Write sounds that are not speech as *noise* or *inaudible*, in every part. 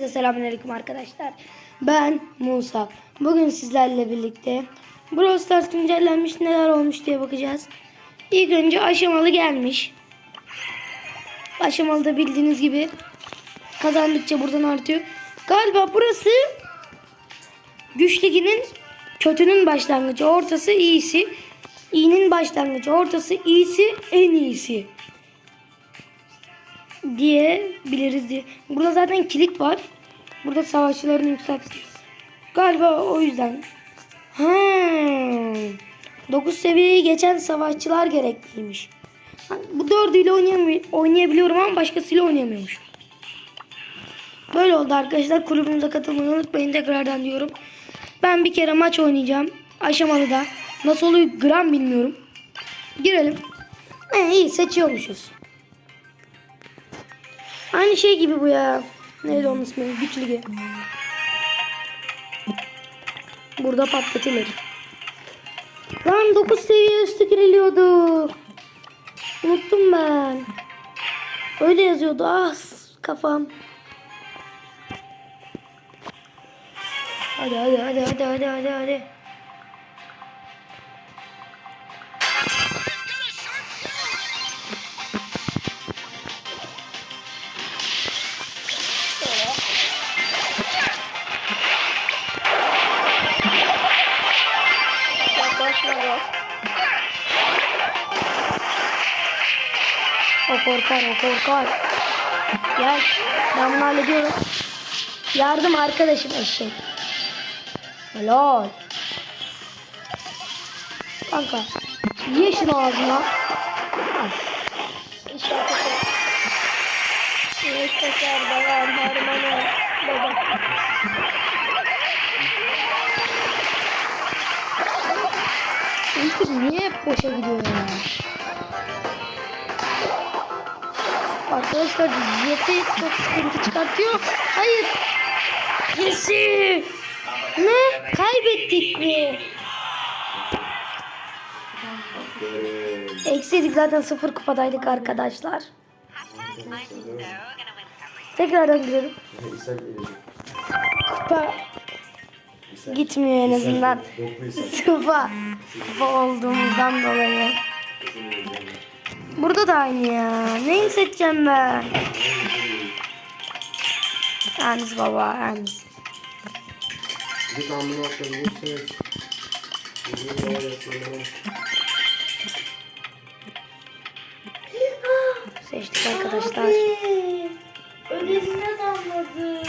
Hepinize selamünaleyküm arkadaşlar. Ben Musa. Bugün sizlerle birlikte Brawl Stars güncellenmiş neler olmuş diye bakacağız. İlk önce aşamalı gelmiş. Aşamalı da bildiğiniz gibi kazandıkça buradan artıyor. Galiba burası güç liginin kötünün başlangıcı, ortası iyisi. İyinin başlangıcı, ortası iyisi, en iyisi diye biliriz diye. Burada zaten kilit var. Burada savaşçılarını yükseltiyor. Galiba o yüzden. Ha. 9 seviyeyi geçen savaşçılar gerekliymiş. Bu dördüyle oynayabiliyorum ama başkasıyla oynayamıyormuş. Böyle oldu arkadaşlar. Kulübümüze katılmayı unutmayın tekrardan diyorum. Ben bir kere maç oynayacağım. Aşamalı da. Nasıl oluyor gram bilmiyorum. Girelim. He, iyi seçiyormuşuz. Aynı şey gibi bu ya. Neydi onun ismi? Güç ligi. Burada patlatılır. Lan 9 seviye üstü giriliyordu. Unuttum ben. Öyle yazıyordu. Ah kafam. Hadi hadi hadi hadi hadi hadi hadi. O korkar o korkar. Gel. Ben bunu hallediyorum. Yardım arkadaşım eşek. Helal. Kanka. Ye şunu ağzına. Al. İşte kötü. İşte ser babam harmanı. Baba. Ulti niye hep boşa gidiyor ya? Arkadaşlar Yesi çok sıkıntı çıkartıyor. Hayır. Yesi. Ne? Kaybettik mi? Eksiydik zaten sıfır kupadaydık arkadaşlar. Tekrardan girelim. Kupa gitmiyor en azından. Sıfa. Kupa olduğumuzdan dolayı. Burada da aynı ya. Neyi seçeceğim ben? Ernst baba Ernst. Bir daha yakınım. Seçtik arkadaşlar. Ödesine damladı.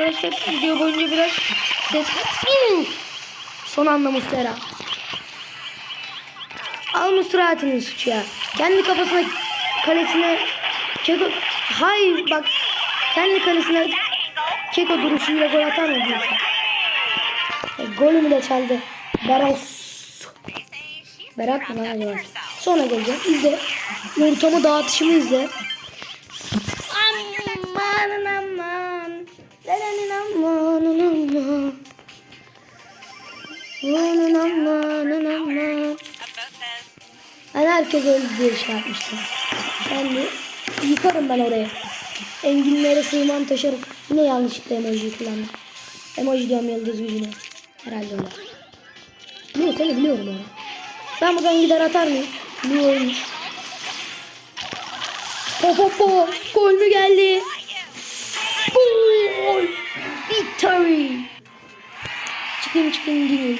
Arkadaşlar video boyunca biraz ses... Son anda Mustera. Al Mustera'nın suçu ya. Kendi kafasına kalesine Keko... Hayır bak. Kendi kalesine Keko duruşuyla gol atar mı? E, golümü de çaldı. Beros. Berat mı lan acaba? Sonra geleceğim. İzle. Ortamı dağıtışımı izle. Aman. Aman aman. Aman aman aman. Ben herkes öldü diye şey yapmıştım. De yıkarım ben oraya. Enginlere sığmam taşırım. Yine yanlışlıkla emoji kullandım. Emoji diyorum yıldız gücüne. Herhalde öyle. Bunu seni biliyorum onu. Ben buradan gider atar mıyım? Bu olmuş. Hop hop hop. Gol mü geldi? Victory. Çıkayım çıkayım gireyim.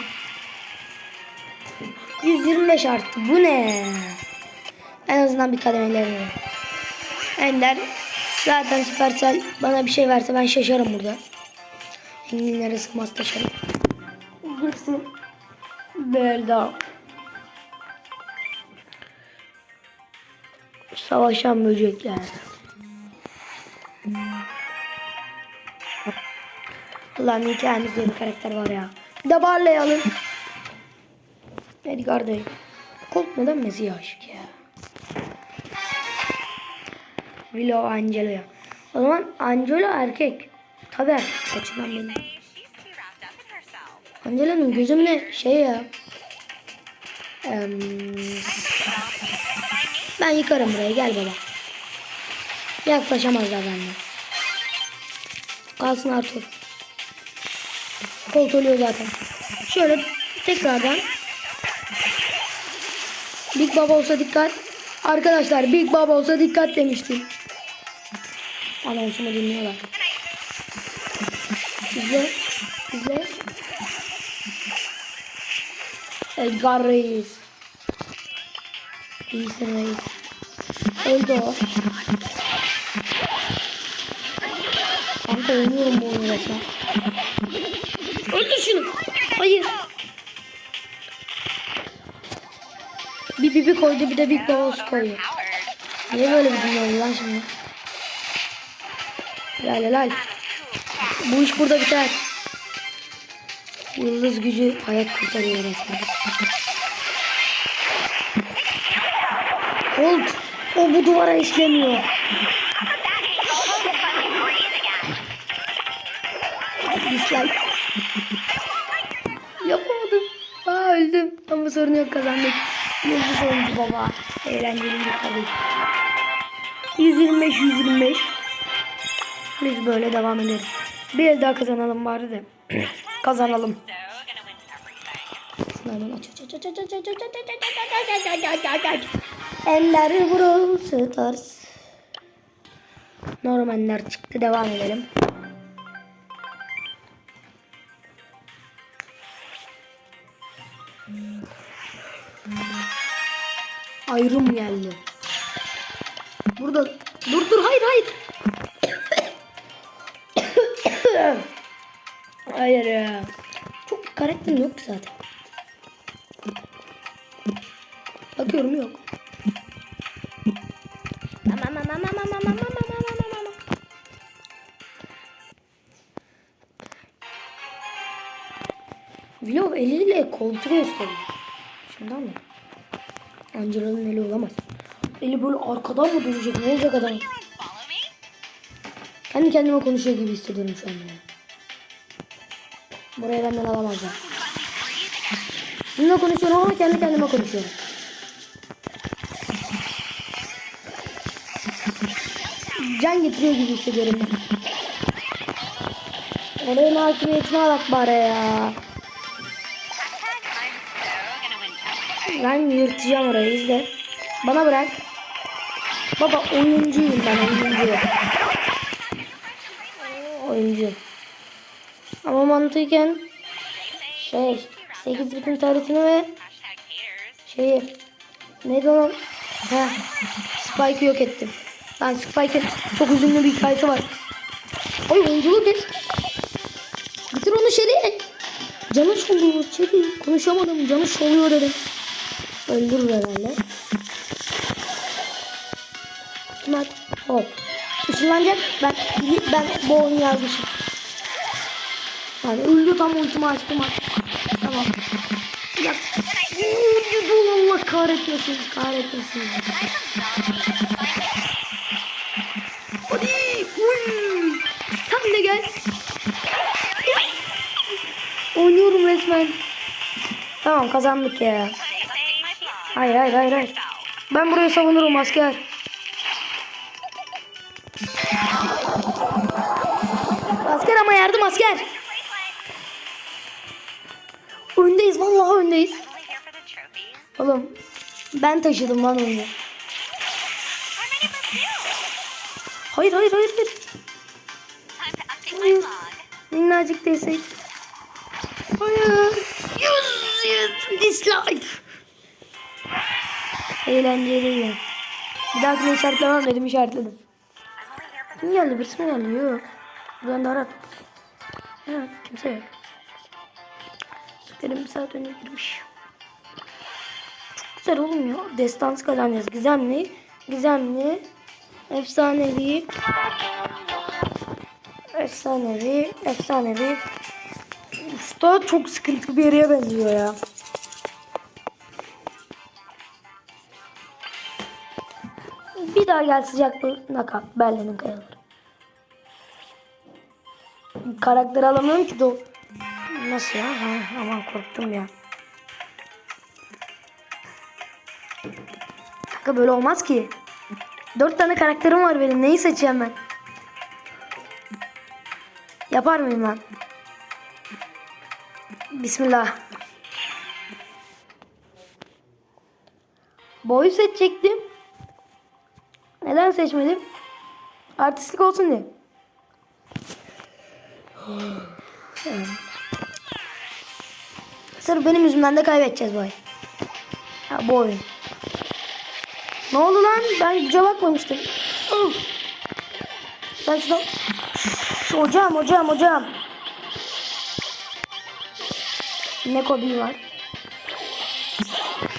125 arttı. Bu ne? En azından bir kademe ileri. Ender zaten Supercell bana bir şey verse ben şaşarım burada. Enginlere sığmaz taşarım. Girsin. Belda. Savaşan böcekler. Ki elimizde bir karakter var ya. Bir de Barley alın. Edgar'dayım. Colt neden Messi'ye aşık ya? Willow Angelo'ya. O zaman Angelo erkek. Tabii erkek saçından belli. Angelo'nun gözümle şey ya. Em, ben yıkarım burayı gel baba. Yaklaşamazlar benden. Kalsın Arthur. Koltuğuluyor zaten. Şöyle tekrardan. Big Baba olsa dikkat. Arkadaşlar Big Baba olsa dikkat demiştim. Anonsumu dinliyorlar. İzle. İzle. Edgar Reis. İyisin Reis. Öldü o. Kanka oynuyorum bu. Öldür şunu. Hayır. Bir bibi koydu bir de Big Boss koydu. Niye böyle bir cümle oldu lan şimdi? Helal helal. Bu iş burada biter. Yıldız gücü hayat kurtarıyor resmen. Colt. O bu duvara işlemiyor. Dislike. Yapamadım. Aa öldüm. Ama sorun yok kazandık. Yıldız oyuncu baba. Eğlenceli bir tabii. 125 125. Biz böyle devam ederiz. Bir el daha kazanalım bari de. kazanalım. Hemen aç aç aç Stars. Normanler çıktı devam edelim. ayrım geldi. Burada dur dur hayır hayır. hayır ya. Çok karakter yok zaten. Bakıyorum yok. Mama mama mama mama mama. Vlog eliyle koltuğu gösteriyor. Şimdi anladım. Angela'nın eli olamaz. Eli böyle arkadan mı dönecek? Ne olacak adam? Kendi kendime konuşuyor gibi hissediyorum şu an ya. Buraya benden alamazlar. Sizinle konuşuyorum ama kendi kendime konuşuyorum. Can getiriyor gibi hissediyorum. Oranın hakimiyetine bak bari ya. Ben yırtacağım orayı izle. Bana bırak. Baba oyuncuyum ben oyuncu. Oyuncu. Ama mantıken şey 8 bitin tarihini ve şeyi neydi o? Heh, Spike'ı yok ettim. Ben Spike'ın çok üzümlü bir hikayesi var. Ay oyunculuğu kes. Bitir onu Şeri. Canı şoluyor Şeri. Konuşamadım canı şoluyor dedim. Öldürür herhalde. At? Hop. Işınlanacak. Ben, ben bu oyunu yazmışım. Yani öldü tam ultimi açtım. Tamam. Ya. Uyudu Allah kahretmesin. Kahretmesin. Hadi. Uy. Sen de gel. Oynuyorum resmen. Tamam kazandık ya. Hayır hayır hayır hayır. Ben burayı savunurum asker. Asker ama yardım asker. Öndeyiz vallahi öndeyiz. Oğlum ben taşıdım lan two. Hayır hayır hayır. hayır. Minnacık desek. Hayır. Yüz yüz dislike. Eğlenceliydi. Bir dahakine işaretlemem dedim işaretledim. Kim geldi? Birisi mi geldi? Yok. Buradan da arat. Evet kimse yok. Süperim bir saat önce girmiş. Çok güzel ya. Destans kazanacağız. Gizemli. Gizemli. Efsanevi. Efsanevi. Efsanevi. Usta çok sıkıntılı bir yere benziyor ya. Daha gel sıcaklığı knockout. Berlin'in kayaları. Karakter alamıyorum ki do. Nasıl ya? Ha, aman korktum ya. Kanka böyle olmaz ki. Dört tane karakterim var benim. Neyi seçeceğim ben? Yapar mıyım lan? Bismillah. Boyu seçecektim. Neden seçmedim? Artistlik olsun diye. Sırf benim yüzümden de kaybedeceğiz bu oyun. Ya bu oyun. Ne oldu lan? Ben güce bakmamıştım. Ben şuna... Hocam hocam hocam. Ne kobi var?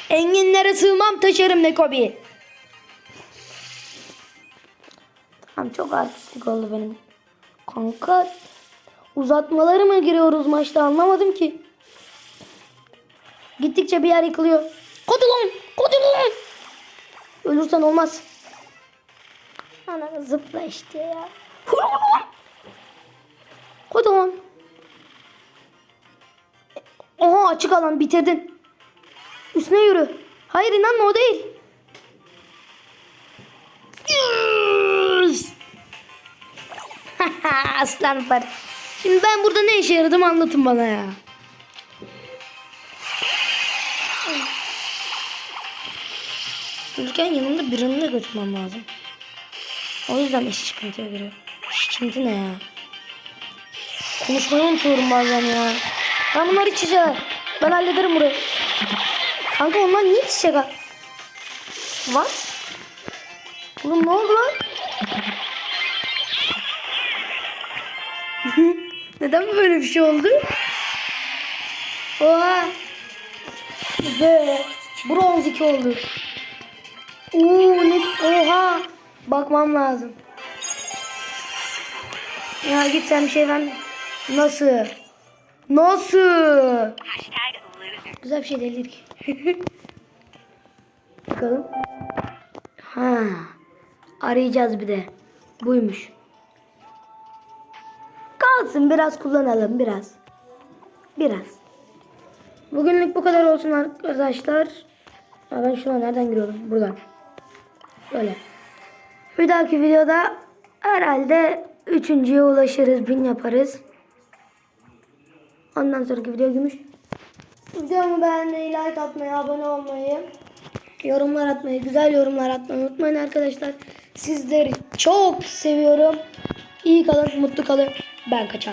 Enginlere sığmam taşırım ne çok artistik oldu benim. Kanka uzatmaları mı giriyoruz maçta anlamadım ki. Gittikçe bir yer yıkılıyor. Kodulun! Kodulun! Ölürsen olmaz. Ana zıpla işte ya. Kodulun! Oha açık alan bitirdin. Üstüne yürü. Hayır inanma o değil. Aslan par. Şimdi ben burada ne işe yaradım anlatın bana ya. Ülken yanımda birini de götürmem lazım. O yüzden iş çıkıntıya giriyor. Çıkıntı ne ya? Konuşmayı unutuyorum bazen ya. Ben bunlar iç içe. Ben hallederim burayı. Kanka onlar niye iç içe? What? Oğlum ne oldu lan? *laughs* Neden böyle bir şey oldu? Oha. Be. Bronz 2 oldu. Oo, ne? Oha. Bakmam lazım. Ya git sen bir şey ver. Nasıl? Nasıl? Güzel bir şey değildir ki. *laughs* Bakalım. Ha. Arayacağız bir de. Buymuş. Kalsın biraz kullanalım biraz. Biraz. Bugünlük bu kadar olsun arkadaşlar. Ya ben şu an nereden giriyorum? Buradan. Böyle. Bir dahaki videoda herhalde üçüncüye ulaşırız. Bin yaparız. Ondan sonraki video gümüş. Videomu beğenmeyi, like atmayı, abone olmayı, yorumlar atmayı, güzel yorumlar atmayı unutmayın arkadaşlar. Sizleri çok seviyorum. İyi kalın, mutlu kalın. Ben kaçar.